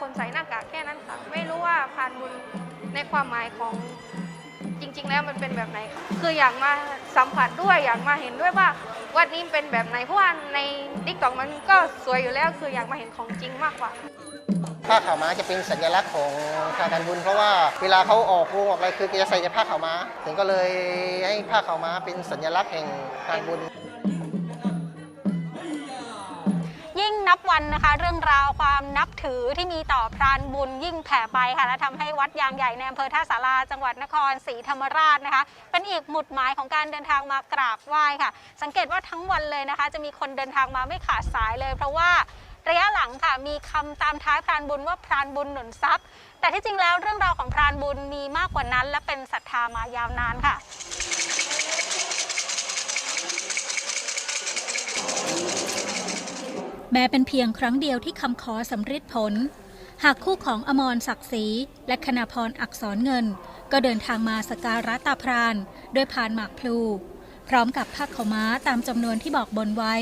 คนใส่หน้ากากแค่นั้นค่ะ ไม่รู้ว่าพานบุญในความหมายของจริง ๆ แล้วมันเป็นแบบไหน คืออยากมาสัมผัสด้วยอยากมาเห็นด้วยว่าวัดนี้เป็นแบบไหนเพราะว่าในดิกต็อกมันก็สวยอยู่แล้ว คืออยากมาเห็นของจริงมากกว่าผ้าขาวม้าจะเป็นสัญลักษณ์ของทางการบุญ เพราะว่าเวลาเขาออกวงออกอะไรคือจะใส่ผ้าขาวม้าถึงก็เลยให้ผ้าขาวม้าเป็นสัญลักษณ์แห่งการบุญ นับวันนะคะ เรื่องราวความนับถือที่มีต่อพรานบุญยิ่งแผ่ไปค่ะและทำให้วัดยางใหญ่ในอำเภอท่าสาราจังหวัดนครศรีธรรมราชนะคะ เป็นอีกหมุดหมายของการเดินทางมากราบไหว้ค่ะ สังเกตว่าทั้งวันเลยนะคะ จะมีคนเดินทางมาไม่ขาดสายเลย เพราะว่าระยะหลังค่ะมีคำตามท้ายพรานบุญว่าพรานบุญหนุนทรัพย์ แต่ที่จริงแล้วเรื่องราวของพรานบุญมีมากกว่านั้น และเป็นศรัทธามายาวนานค่ะ แม้เป็นเพียงครั้งเดียวที่คำขอสำเร็จผล หากคู่ของอมรศักดิ์ศรีและคณาพรอักษรเงิน ก็เดินทางมาสการะตาพรานโดยผ่านหมากพลู พร้อมกับผ้าขาวม้าตามจำนวนที่บอกบนไว้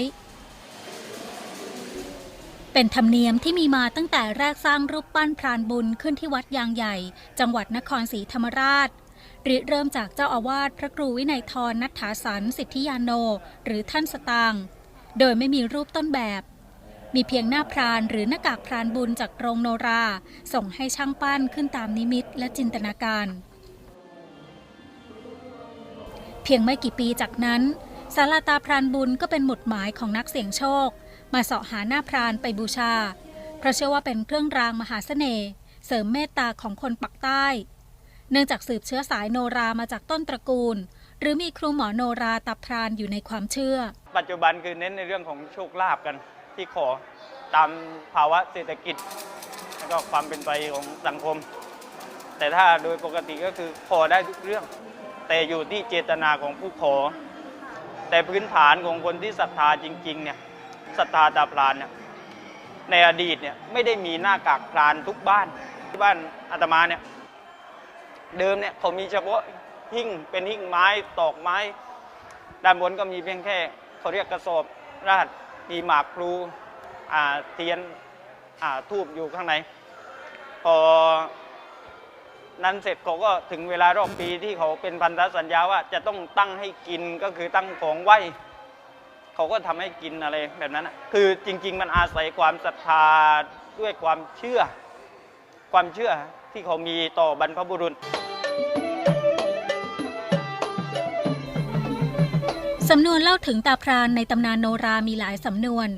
เป็นธรรมเนียมที่มีมาตั้งแต่แรกสร้างรูปปั้นพรานบุญขึ้นที่วัดยางใหญ่ จังหวัดนครศรีธรรมราชริเริ่มจากเจ้าอาวาสพระครูวินัยทรนัทธาสันสิทธิยาโน หรือท่านสตาง โดยไม่มีรูปต้นแบบ มีเพียงหน้าพรานหรือหน้ากากพรานบุญจากโรงโนรา ส่งให้ช่างปั้นขึ้นตามนิมิตและจินตนาการ เพียงไม่กี่ปีจากนั้นศาลาตาพรานบุญก็เป็นหมุดหมายของนักเสี่ยงโชค มาเสาะหาหน้าพรานไปบูชา เพราะเชื่อว่าเป็นเครื่องรางมหาเสน่ห์เสริมเมตตาของคนปักใต้ เนื่องจากสืบเชื้อสายโนรามาจากต้นตระกูล หรือมีครูหมอโนราตับพรานอยู่ในความเชื่อ ปัจจุบันคือเน้นในเรื่องของโชคลาภกัน ที่ขอตามภาวะเศรษฐกิจ แล้วก็ความเป็นไปของสังคม แต่ถ้าโดยปกติก็คือขอได้ทุกเรื่อง แต่อยู่ที่เจตนาของผู้ขอ แต่พื้นฐานของคนที่ศรัทธาจริงๆเนี่ยศรัทธาตาพรานเนี่ยในอดีตเนี่ยไม่ได้มีหน้ากากพรานทุกบ้านที่บ้านอาตมาเนี่ยเดิมเนี่ยเขามีเฉพาะหิ้งเป็นหิ้งไม้ตอกไม้ ด้านบนก็มีเพียงแค่เขาเรียกกระสอบราด มีหมากพลูเทียนทูบอยู่ข้างในพอนั้นเสร็จเขาก็ถึงเวลารอบปีที่เขาเป็นพันธสัญญาว่าจะต้องตั้งให้กินก็คือตั้งของไหวเขาก็ทำให้กินอะไรแบบนั้นคือจริง ๆ มันอาศัยความศรัทธาด้วยความเชื่อ ความเชื่อที่เขามีต่อบรรพบุรุษ สำนวนเล่าถึงตาพรานในตำนานโนรามีหลายสำนวน